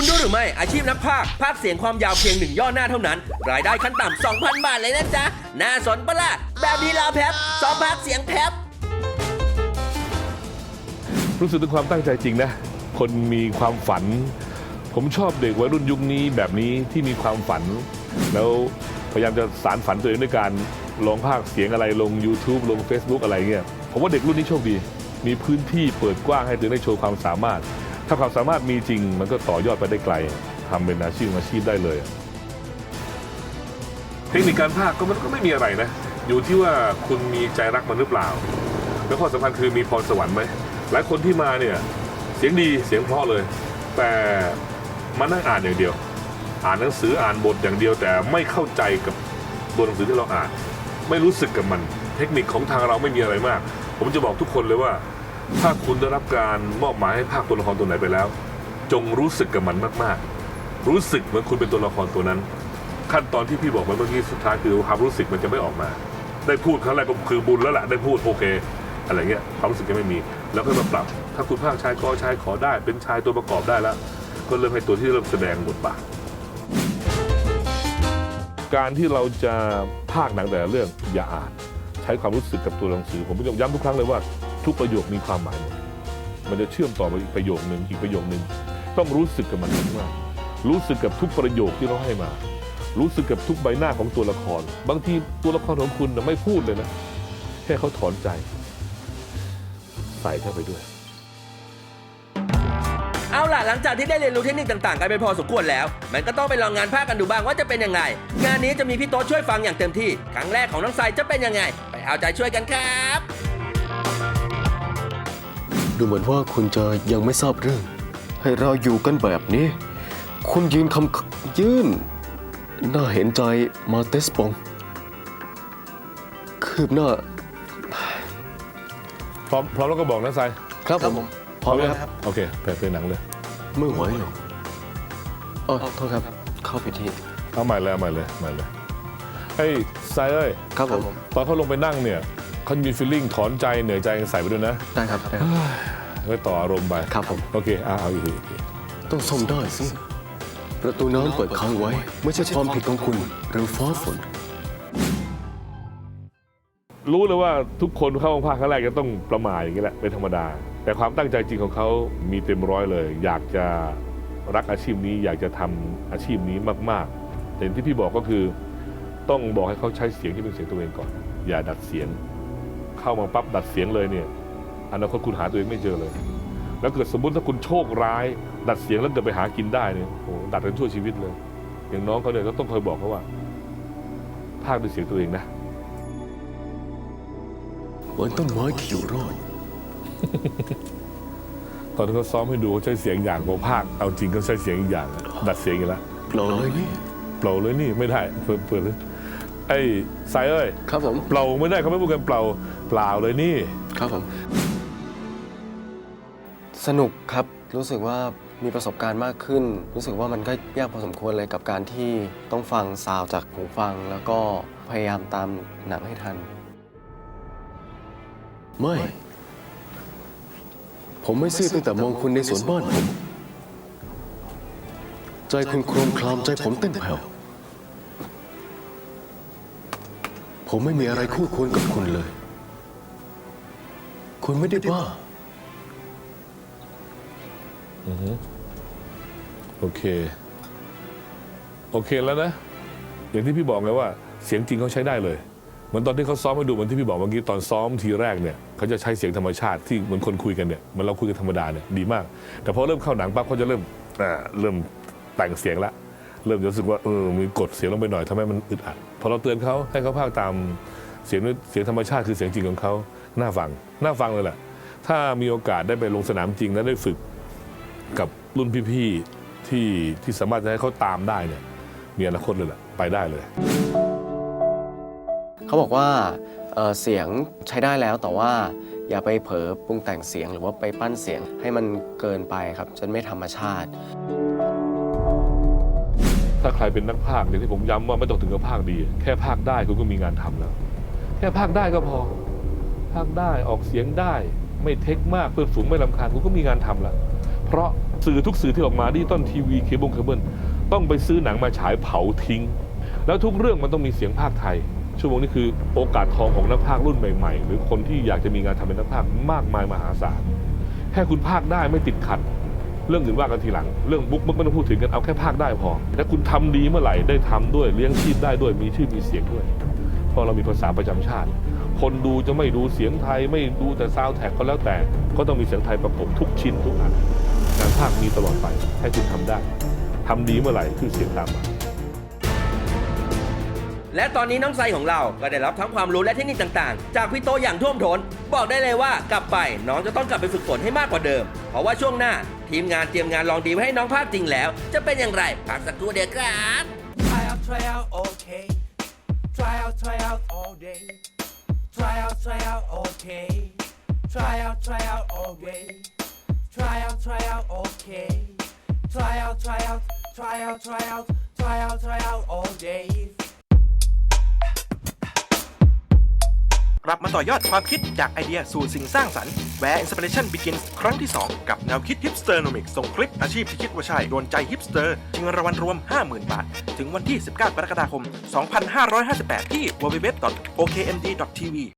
คุณรู้หรือไม่อาชีพนักพากย์พากย์เสียงความยาวเพียงหนึ่งย่อหน้าเท่านั้น รายได้ขั้นต่ำ2,000 บาทเลยนะจ๊ะ น่าสนปะล่ะแบบนี้ลาแพบสองพากย์เสียงแพบรู้สึกถึงความตั้งใจจริงนะ คนมีความฝัน ผมชอบเด็กวัยรุ่นยุคนี้แบบนี้ที่มีความฝัน แล้วพยายามจะสารฝันตัวเองด้วยการลองภาคเสียงอะไรลง YouTube ลง Facebook อะไรเงี้ยผมว่าเด็กรุ่นนี้โชคดี มีพื้นที่เปิดกว้างให้ตัวเองได้โชว์ความสามารถ ถ้าความสามารถมีจริง มันก็ต่อยอดไปได้ไกลทำเป็นอาชีพอาชีพได้เลย เทคนิคการภาคก็มันก็ไม่มีอะไรนะ อยู่ที่ว่าคุณมีใจรักมันหรือเปล่า แล้วข้อสำคัญคือมีพรสวรรค์ไหมหลายคนที่มาเนี่ยเสียงดีเสียงเพราะเลย แต่มานั่งอ่านอย่างเดียว อ่านหนังสืออ่านบทอย่างเดียว แต่ไม่เข้าใจกับตัวหนังสือที่เราอ่าน ไม่รู้สึกกับมัน เทคนิคของทางเราไม่มีอะไรมาก ผมจะบอกทุกคนเลยว่า ถ้าคุณได้รับการมอบหมายให้ภาคตัวละครตัวไหนไปแล้ว จงรู้สึกกับมันมากๆ รู้สึกเหมือนคุณเป็นตัวละครตัวนั้น ขั้นตอนที่พี่บอกไปเมื่อกี้สุดท้ายคือความรู้สึกมันจะไม่ออกมา ได้พูดครั้งแรกก็คือบุญแล้วแหละได้พูดโอเค อะไรเงี้ยความรู้สึกยังไม่มี แล้วก็มาปรับ ถ้าคุณภาคชายก็ชายขอได้ เป็นชายตัวประกอบได้แล้ว ก็เริ่มให้ตัวที่เริ่มแสดงบทบาทการที่เราจะภาคหนังแต่ละเรื่องอย่าอ่าน ใช้ความรู้สึกกับตัวหนังสือ ผมย้ำทุกครั้งเลยว่า ทุกประโยคมีความหมายหมดมันจะเชื่อมต่อไปอีกประโยคหนึ่งอีกประโยคหนึ่งต้องรู้สึกกับมันมากรู้สึกกับทุกประโยคที่เขาให้มา รู้สึกกับทุกใบหน้าของตัวละคร บางทีตัวละครของคุณนะไม่พูดเลยนะ แค่เขาถอนใจ ใส่เข้าไปด้วย เอาล่ะหลังจากที่ได้เรียนรู้เทคนิคต่างๆ กันไปพอสมควรแล้ว มันก็ต้องไปลองงานภาคกันดูบ้างว่าจะเป็นยังไง งานนี้จะมีพี่โต๊ดช่วยฟังอย่างเต็มที่ ครั้งแรกของน้องทรายจะเป็นยังไง ไปเอาใจช่วยกันครับ ดูเหมือนว่าคุณจะยังไม่ทราบเรื่อง ให้เราอยู่กันแบบนี้ คุณยืนคำยื่น น่าเห็นใจมาเตสปอง คืบหน้า พร้อมพร้อมแล้วก็บอกนะทรายครับผมพร้อมแล้วครับ โอเคไปเป็นหนังเลย ไม่ไหวหรอกอ๋อโทษครับ เข้าไปทีเอาใหม่เลยเอาใหม่เลยใหม่เลยเฮ้ยทรายเอ้ยครับผมตอนเขาลงไปนั่งเนี่ย เขามีฟีลลิ่งถอนใจเหนื่อยใจใส่ไปด้วยนะได้ครับได้ครับ ไว้ต่ออารมณ์ไปครับผม โอเคเอาเอาอีกทีอีกทีต้องซ่อมได้สิ ประตูน้ำเปิดค้างไว้ ไม่ใช่ความผิดของคุณหรือฟ้าฝน รู้เลยว่าทุกคนเข้าห้องภาคครั้งแรกจะต้องประมาทอย่างนี้แหละเป็นธรรมดา แต่ความตั้งใจจริงของเขามีเต็มร้อยเลย อยากจะรักอาชีพนี้อยากจะทำอาชีพนี้มากๆแต่ที่พี่บอกก็คือ ต้องบอกให้เขาใช้เสียงที่เป็นเสียงตัวเองก่อน อย่าดัดเสียง เข้ามาปั๊บดัดเสียงเลยเนี่ยอนาคตคุณหาตัวเองไม่เจอเลย แล้วเกิดสมมติถ้าคุณโชคร้าย ดัดเสียงแล้วเกิดไปหากินได้เนี่ยโอ้โหดัดกันทั่วชีวิตเลย อย่างน้องเขาเนี่ยก็ต้องคอยบอกเขาว่าภาคด้วยเสียงตัวเองนะเหมือนต้นไม้ที่อยู่รอดตอนที่เขาซ้อมให้ดูเขาใช้เสียงอย่างของภาคเอาจริงเขาใช้เสียงอีกอย่าง ดัดเสียงอีกแล้วเปล่าเลยนี่เปล่าเลยนี่ไม่ได้เปิดเปิดเลย ไอ้สายเอ้ยครับผมเปล่าไม่ได้เขาไม่พูดกันเปล่าเปล่าเลยนี่ ครับผม สนุกครับรู้สึกว่ามีประสบการณ์มากขึ้น รู้สึกว่ามันก็ยากพอสมควรเลยกับการที่ต้องฟังซาวด์จากหูฟัง แล้วก็พยายามตามหนังให้ทัน ไม่ ผมไม่ซื่อตั้งแต่มองคุณในสวนบ้านผมใจคุณโครมคลามใจผมเต้นแผ่ว ผมไม่มีอะไรคู่ควรกับคุณเลย คุณไม่ได้บ้าโอเค โอเคแล้วนะ อย่างที่พี่บอกไงว่า เสียงจริงเขาใช้ได้เลยเหมือนตอนที่เขาซ้อมให้ดูเหมือนที่พี่บอกเมื่อกี้ตอนซ้อมทีแรกเนี่ยเขาจะใช้เสียงธรรมชาติที่เหมือนคนคุยกันเนี่ยเหมือนเราคุยกันธรรมดาเนี่ยดีมาก แต่พอเริ่มเข้าหนังปั๊บเขาจะเริ่มอ่าเริ่มแต่งเสียงละ เริ่มจะรู้สึกว่าเออมีกดเสียงลงไปหน่อยทำให้มันอึดอัดพอเราเตือนเขาให้เขาพากย์ตามเสียงเสียงธรรมชาติคือเสียงจริงของเขาน่าฟังน่าฟังเลยแหละถ้ามีโอกาสได้ไปลงสนามจริงและได้ฝึกกับรุ่นพี่ๆที่ที่สามารถจะให้เขาตามได้เนี่ยมีอนาคตเลยแหละไปได้เลย เขาบอกว่าเเสียงใช้ได้แล้วแต่ว่าอย่าไปเผลอปรุงแต่งเสียงหรือว่าไปปั้นเสียงให้มันเกินไปครับจนไม่ธรรมชาติ ถ้าใครเป็นนักพากย์อย่างที่ผมย้ำว่าไม่ต้องถึงกับพากดี แค่พากได้คุณก็มีงานทำแล้ว แค่พากได้ก็พอพากได้ออกเสียงได้ ไม่เทคมากเพื่อนฝูงไม่ลำคาญคุณก็มีงานทำแล้ว เพราะสื่อทุกสื่อที่ออกมาดิจิตอลทีวีเคเบิลเคเบิลต้องไปซื้อหนังมาฉายเผาทิ้ง แล้วทุกเรื่องมันต้องมีเสียงภาคไทย ชั่วโมงนี้คือโอกาสทองของนักพากย์รุ่นใหม่ ๆ หรือคนที่อยากจะมีงานทำเป็นนักพากมากมายมหาศาลแค่คุณพากได้ไม่ติดขัด เรื่องอื่นว่ากันทีหลัง เรื่องบุ๊กมึกไม่ต้องพูดถึงกันเอาแค่ภาคได้พอถ้าคุณทำดีเมื่อไหร่ได้ทำด้วยเลี้ยงชีพได้ด้วยมีชื่อมีเสียงด้วย เพราะเรามีภาษาประจำชาติ คนดูจะไม่ดูเสียงไทยไม่ดูแต่ซาวด์แท็กก็แล้วแต่ ก็ต้องมีเสียงไทยประกบทุกชิ้นทุกอันงานภาคมีตลอดไปให้คุณทำได้ทำดีเมื่อไหร่คือเสียงตามมาและตอนนี้น้องไซของเราก็ได้รับทั้งความรู้และเทคนิคต่างๆ จากพี่โตอย่างท่วมท้น บอกได้เลยว่ากลับไปน้องจะต้องกลับไปฝึกฝนให้มากกว่าเดิม เพราะว่าช่วงหน้า ทีมงานเตรียมงานลองดีไว้ให้น้องภาคจริงแล้ว จะเป็นอย่างไรพักสักครู่เดียวครับ Try out, try out, okay. Try out, try out all day. Try out, try out, okay. Try out, try out all day. Try out, try out, okay. Try out, try out, try out, try out, try out, try out all day. กลับมาต่อยอดความคิดจากไอเดียสู่สิ่งสร้างสรรค์ Where Inspiration Begins ครั้งที่ 2 กับแนวคิด Hipsternomics ส่งคลิปอาชีพที่คิดว่าใช่โดนใจฮิปสเตอร์ชิงรางวัลรวม 50,000 บาท ถึงวันที่ 19 กรกฎาคม 2558 ที่ www.okmd.tv